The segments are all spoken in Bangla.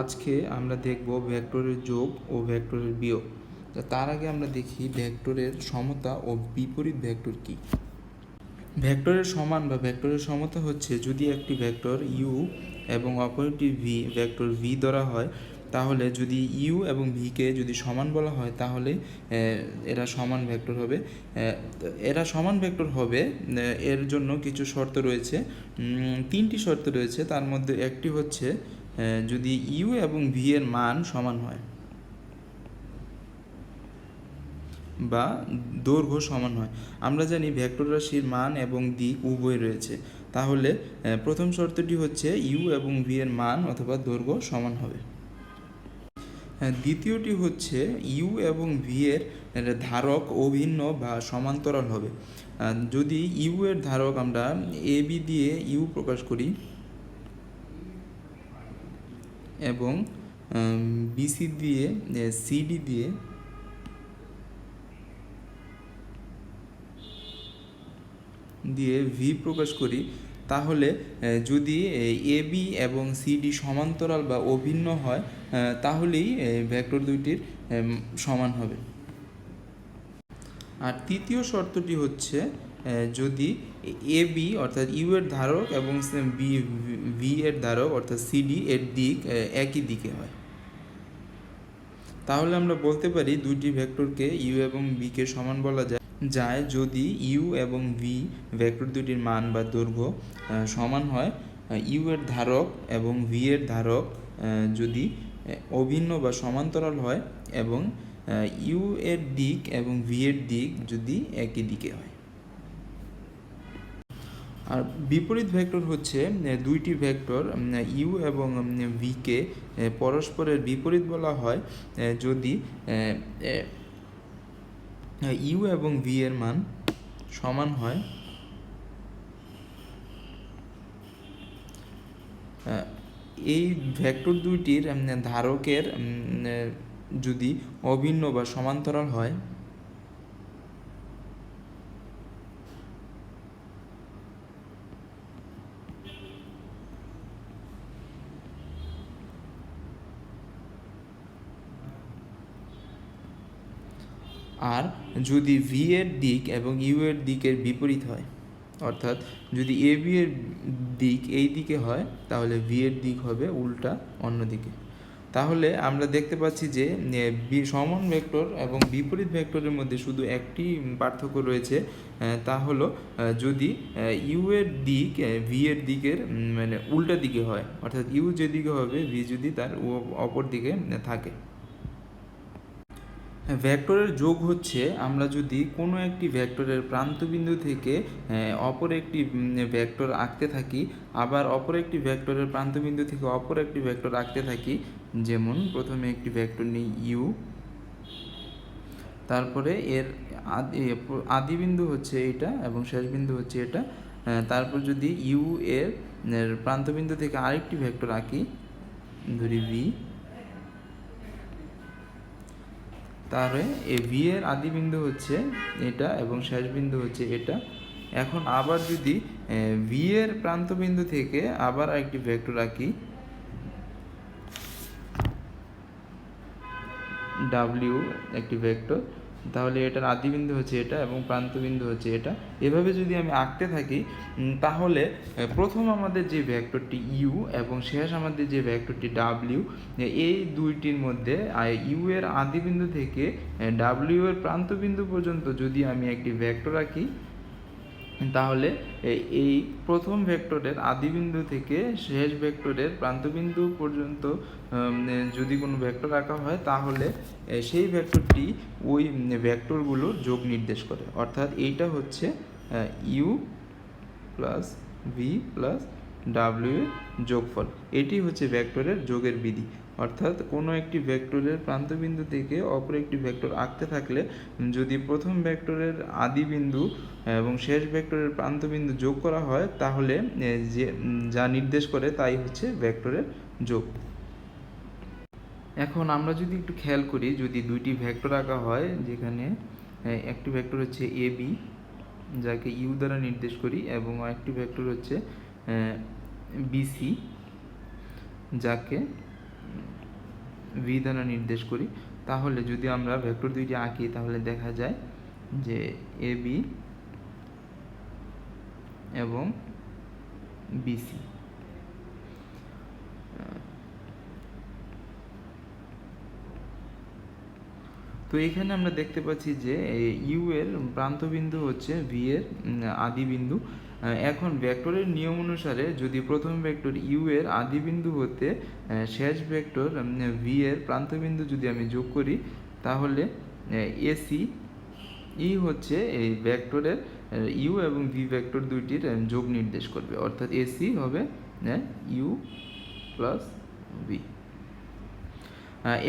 আজকে আমরা দেখব ভেক্টরের যোগ ও ভেক্টরের বিয়োগ। তার আগে আমরা দেখি ভেক্টরের সমতা ও বিপরীত ভেক্টর কি। ভেক্টরের সমান বা ভেক্টরের সমতা হচ্ছে যদি একটি ভেক্টর ইউ এবং অপরটি ভি ভেক্টর ভি ধরা হয়, তাহলে যদি ইউ এবং ভিকে যদি সমান বলা হয়, তাহলে এরা সমান ভেক্টর হবে। এরা সমান ভেক্টর হবে এর জন্য কিছু শর্ত রয়েছে। তিনটি শর্ত রয়েছে, তার মধ্যে একটি হচ্ছে যদি ইউ এবং ভি এর মান সমান হয় বা দৈর্ঘ্য সমান হয়, আমরা জানি ভেক্টর রাশির মান এবং দিক উভয় রয়েছে। তাহলে প্রথম শর্তটি হচ্ছে ইউ এবং ভি এর মান অথবা দৈর্ঘ্য সমান হবে। দ্বিতীয়টি হচ্ছে ইউ এবং ভি এর ধারক অভিন্ন বা সমান্তরাল হবে। যদি ইউ এর ধারক আমরা এ, বি দিয়ে ইউ প্রকাশ করি এবং বিসি দিয়ে সিডি দিয়ে দিয়ে ভি প্রকাশ করি, তাহলে যদি, এ বি এবং সিডি সমান্তরাল বা অভিন্ন হয় তাহলেই ভেক্টর দুইটির সমান হবে। আর তৃতীয় শর্তটি হচ্ছে যদি এ বি অর্থাৎ ইউ এর ধারক এবং বি, ভি এর ধারক অর্থাৎ সিডি এর দিক একই দিকে হয়। তাহলে আমরা বলতে পারি দুইটি ভেক্টরকে ইউ এবং বিকে সমান বলা যায়। যায় যদি ইউ এবং ভি ভেক্টর দুটির মান বা দৈর্ঘ্য সমান হয় ইউ এর ধারক এবং ভি এর ধারক যদি অভিন্ন বা সমান্তরাল হয় এবং ইউ এর দিক এবং ভি এর দিক যদি একই দিকে হয়। আর বিপরীত ভেক্টর হচ্ছে দুইটি ভেক্টর ইউ এবং ভিকে পরস্পরের বিপরীত বলা হয় যদি ইউ এবং ভি এর মান সমান হয় এই ভেক্টর দুইটির ধারকের যদি অভিন্ন বা সমান্তরাল হয়, আর যদি ভি এর দিক এবং ইউ এর দিকের বিপরীত হয়, অর্থাৎ যদি এ বি এর দিক এই দিকে হয়, তাহলে ভি এর দিক হবে উল্টা অন্য দিকে। তাহলে আমরা দেখতে পাচ্ছি যে সমান ভেক্টর এবং বিপরীত ভেক্টরের মধ্যে শুধু একটি পার্থক্য রয়েছে তা হলো যদি ইউ এর দিক ভি এর দিকের মানে উল্টা দিকে হয়, অর্থাৎ ইউ যেদিকে হবে, ভি যদি তার অপর দিকে থাকে। ভেক্টরের যোগ হচ্ছে, আমরা যদি কোনো একটি ভেক্টরের প্রান্তবিন্দু থেকে অপর একটি ভেক্টর আঁকতে থাকি, আবার অপর একটি ভেক্টরের প্রান্তবিন্দু থেকে অপর একটি ভেক্টর আঁকতে থাকি, যেমন প্রথমে একটি ভেক্টর নিই ইউ, তারপরে এর আদি বিন্দু হচ্ছে এটা এবং শেষ বিন্দু হচ্ছে এটা তারপর যদি ইউ এর প্রান্তবিন্দু থেকে আরেকটি ভেক্টর আঁকি, ধরি ভি তাহলে এ ভি এর আদি বিন্দু হচ্ছে এটা এবং শেষ বিন্দু হচ্ছে এটা। এখন আবার যদি ভি এর প্রান্ত বিন্দু থেকে আবার একটি ভেক্টর আঁকি ডাব্লিউ একটি ভেক্টর তাহলে এটার আদিবিন্দু হচ্ছে এটা এবং প্রান্তবিন্দু হচ্ছে এটা। এভাবে যদি আমি আঁকতে থাকি তাহলে প্রথম আমাদের যে ভ্যাক্টরটি ইউ এবং শেষ আমাদের যে ভ্যাক্টরটি ডাব্লিউ এই দুইটির মধ্যে ইউ এর আদিবিন্দু থেকে ডাব্লিউ এর প্রান্তবিন্দু পর্যন্ত যদি আমি একটি ভ্যাক্টর আঁকি তাহলে এই প্রথম ভেক্টরের আদিবিন্দু থেকে শেষ ভেক্টরের প্রান্তবিন্দু পর্যন্ত যদি কোনো ভেক্টর আঁকা হয়, তাহলে সেই ভেক্টরটি ওই ভেক্টরগুলোর যোগ নির্দেশ করে। অর্থাৎ এইটা হচ্ছে U plus V plus W যোগফল। এটি হচ্ছে ভেক্টরের যোগের বিধি। অর্থাৎ কোনো একটি ভেক্টরের প্রান্তবিন্দু থেকে অপর একটি ভেক্টর আঁকতে থাকলে যদি প্রথম ভেক্টরের আদি বিন্দু এবং শেষ ভেক্টরের প্রান্তবিন্দু যোগ করা হয়, তাহলে যে, যা নির্দেশ করে তাই হচ্ছে ভেক্টরের যোগ। এখন আমরা যদি একটু খেয়াল করি, যদি দুইটি ভেক্টর আঁকা হয়, যেখানে একটি ভেক্টর হচ্ছে এ, বি, যাকে ইউ দ্বারা নির্দেশ করি, এবং আরেকটি ভেক্টর হচ্ছে বিসি যাকে ভি দ্বারা নির্দেশ করি। তাহলে যদি আমরা ভেক্টর দুইটি আঁকি, তাহলে দেখা যায় যে এ বি এবং বিসি তো এখানে আমরা দেখতে পাচ্ছি যে ইউ এর প্রান্তবিন্দু হচ্ছে ভি এর আদি বিন্দু এখন ভেক্টরের নিয়ম অনুসারে যদি প্রথম ভেক্টর ইউ এর আদি বিন্দু হতে শেষ ভেক্টর ভি এর প্রান্তবিন্দু যদি আমি যোগ করি, তাহলে এসি ই হচ্ছে এই ভেক্টরের ইউ এবং ভি ভেক্টর দুইটির যোগ নির্দেশ করবে। অর্থাৎ এসি হবে ইউ প্লাস ভি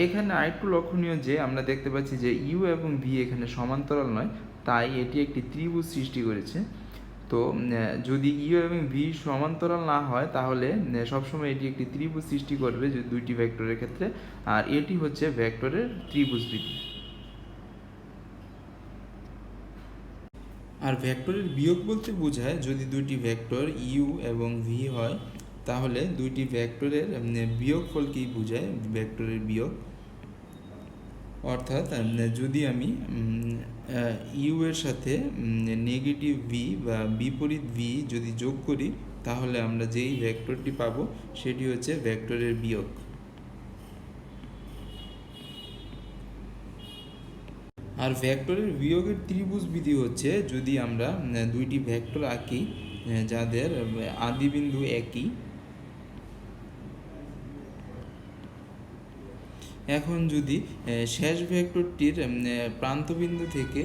এখানে আরেকটু লক্ষণীয় যে আমরা দেখতে পাচ্ছি যে ইউ এবং ভি এখানে সমান্তরাল নয়, তাই এটি একটি ত্রিভুজ সৃষ্টি করেছে। তো যদি ইউ এবং ভি সমান্তরাল না হয়, তাহলে সবসময় এটি একটি ত্রিভুজ সৃষ্টি করবে যে দুইটি ভেক্টরের ক্ষেত্রে, আর এটি হচ্ছে ভেক্টরের ত্রিভুজ বিধি আর ভেক্টরের বিয়োগ বলতে বোঝায়, যদি দুইটি ভেক্টর ইউ এবং ভি হয়, তাহলে দুইটি ভেক্টরের বিয়োগফলকেই বোঝায় ভেক্টরের বিয়োগ। অর্থাৎ যদি আমি ইউ এর সাথে নেগেটিভ ভি বা বিপরীত ভি যদি যোগ করি, তাহলে আমরা যেই ভেক্টরটি পাবো, সেটি হচ্ছে ভেক্টরের বিয়োগ। আর ভেক্টরের বিয়োগের ত্রিভুজ বিধি হচ্ছে, যদি আমরা দুইটি ভেক্টর আঁকি যাদের আদিবিন্দু একই এখন যদি শেষ ভেক্টরটির প্রান্তবিন্দু থেকে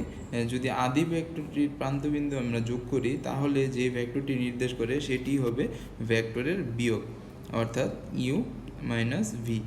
যদি আদি ভেক্টরটির প্রান্তবিন্দু আমরা যোগ করি, তাহলে যে ভেক্টরটি নির্দেশ করে সেটি হবে ভেক্টরের বিয়োগ, অর্থাৎ ইউ মাইনাস ভি